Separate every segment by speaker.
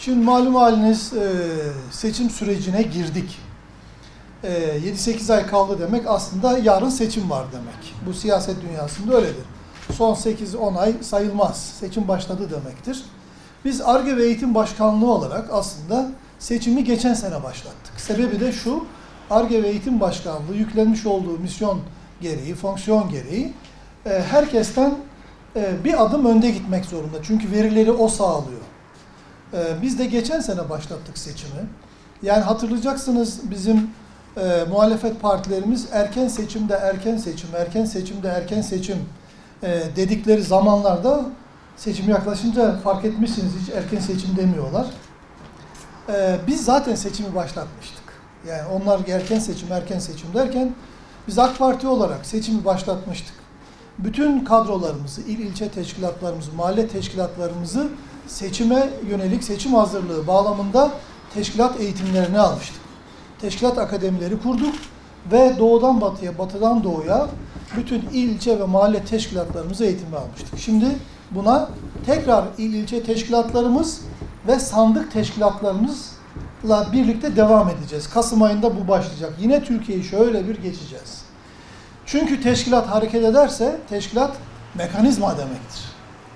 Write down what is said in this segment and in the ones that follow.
Speaker 1: Şimdi malum haliniz e, seçim sürecine girdik. E, 7-8 ay kaldı demek aslında yarın seçim var demek. Bu siyaset dünyasında öyledir. Son 8-10 ay sayılmaz. Seçim başladı demektir. Biz ARGE ve Eğitim Başkanlığı olarak aslında seçimi geçen sene başlattık. Sebebi de şu, ARGE ve Eğitim Başkanlığı yüklenmiş olduğu misyon gereği, fonksiyon gereği e, herkesten e, bir adım önde gitmek zorunda. Çünkü verileri o sağlıyor. E, Biz de geçen sene başlattık seçimi. Yani hatırlayacaksınız bizim e, muhalefet partilerimiz erken seçimde erken seçim, erken seçimde erken seçim e, dedikleri zamanlarda seçim yaklaşınca fark etmişsiniz hiç erken seçim demiyorlar. E, biz zaten seçimi başlatmıştık. Yani onlar erken seçim, erken seçim derken biz AK Parti olarak seçimi başlatmıştık. Bütün kadrolarımızı, il ilçe teşkilatlarımızı, mahalle teşkilatlarımızı seçime yönelik seçim hazırlığı bağlamında teşkilat eğitimlerini almıştık. Teşkilat akademileri kurduk ve doğudan batıya, batıdan doğuya bütün il, ilçe ve mahalle teşkilatlarımızı eğitime almıştık. Şimdi buna tekrar il, ilçe teşkilatlarımız ve sandık teşkilatlarımızla birlikte devam edeceğiz. Kasım ayında bu başlayacak. Yine Türkiye'yi şöyle bir geçeceğiz. Çünkü teşkilat hareket ederse teşkilat mekanizma demektir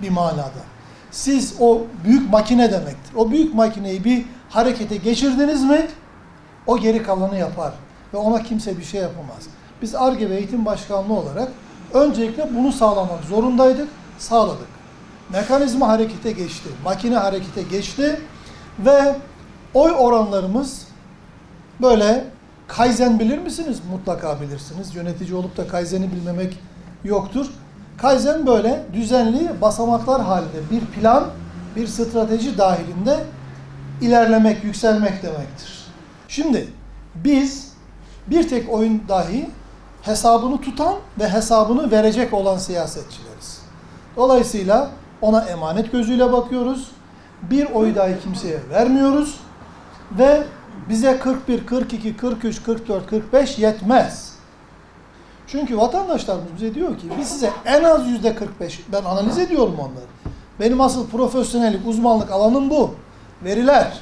Speaker 1: bir manada. Siz o büyük makine demektir. O büyük makineyi bir harekete geçirdiniz mi o geri kalanı yapar ve ona kimse bir şey yapamaz. Biz ARGE ve Eğitim Başkanlığı olarak öncelikle bunu sağlamak zorundaydık, sağladık. Mekanizma harekete geçti, makine harekete geçti ve oy oranlarımız böyle Kaizen bilir misiniz? Mutlaka bilirsiniz. Yönetici olup da Kaizen'i bilmemek yoktur. Kaizen böyle düzenli basamaklar halinde bir plan, bir strateji dahilinde ilerlemek, yükselmek demektir. Şimdi biz bir tek oyun dahi hesabını tutan ve hesabını verecek olan siyasetçileriz. Dolayısıyla ona emanet gözüyle bakıyoruz. Bir oy dahi kimseye vermiyoruz ve bize 41, 42, 43, 44, 45 yetmez. Çünkü vatandaşlarımız bize diyor ki biz size en az yüzde 45, ben analiz ediyorum onları. Benim asıl profesyonellik, uzmanlık alanım bu. Veriler,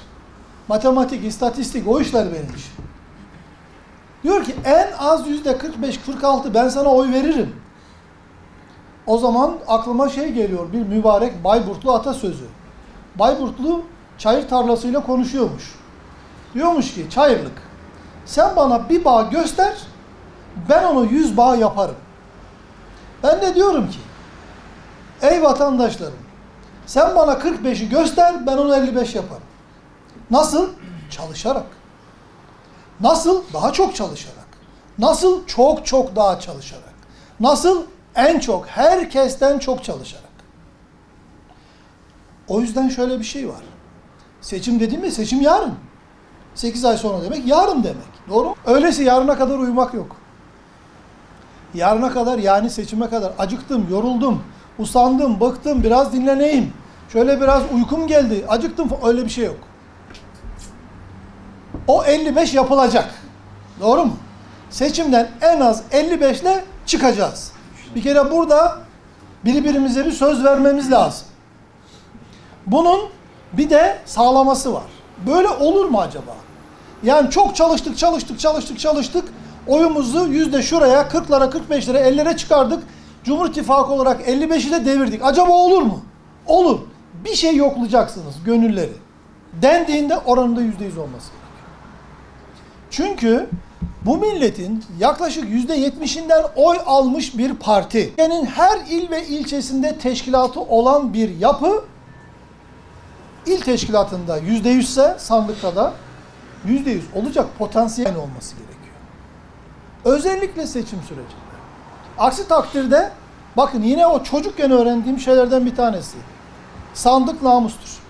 Speaker 1: matematik, istatistik o işler benim işim. Diyor ki en az yüzde 45, 46 ben sana oy veririm. O zaman aklıma şey geliyor bir mübarek Bayburtlu atasözü. Bayburtlu çayır tarlasıyla konuşuyormuş. Diyormuş ki çayırlık sen bana bir bağ göster ben onu yüz bağ yaparım. Ben de diyorum ki ey vatandaşlarım sen bana 45'i göster ben onu 55 yaparım. Nasıl? Çalışarak. Nasıl? Daha çok çalışarak. Nasıl? Çok çok daha çalışarak. Nasıl? En çok, herkesten çok çalışarak. O yüzden şöyle bir şey var. Seçim dediğim mi? Seçim yarın. 8 ay sonra demek yarın demek. Doğru mu? Öyleyse yarına kadar uyumak yok. Yarına kadar yani seçime kadar acıktım, yoruldum, usandım, bıktım, biraz dinleneyim. Şöyle biraz uykum geldi, acıktım öyle bir şey yok. O 55 yapılacak. Doğru mu? Seçimden en az 55 ile çıkacağız. Bir kere burada birbirimize bir söz vermemiz lazım. Bunun bir de sağlaması var. Böyle olur mu acaba? Yani çok çalıştık, çalıştık, çalıştık, çalıştık. Oyumuzu yüzde şuraya, 40'lara, 45'lere, 50'lere çıkardık. Cumhur İttifakı olarak 55'i de devirdik. Acaba olur mu? Olur. Bir şey yoklayacaksınız, gönülleri. Dendiğinde oranında yüzde yüz olması. Çünkü bu milletin yaklaşık yüzde yetmişinden oy almış bir parti. Türkiye'nin her il ve ilçesinde teşkilatı olan bir yapı, il teşkilatında yüzde yüzse sandıkta da yüzde yüz olacak potansiyel olması gerekiyor. Özellikle seçim sürecinde. Aksi takdirde bakın yine o çocukken öğrendiğim şeylerden bir tanesi. Sandık namustur.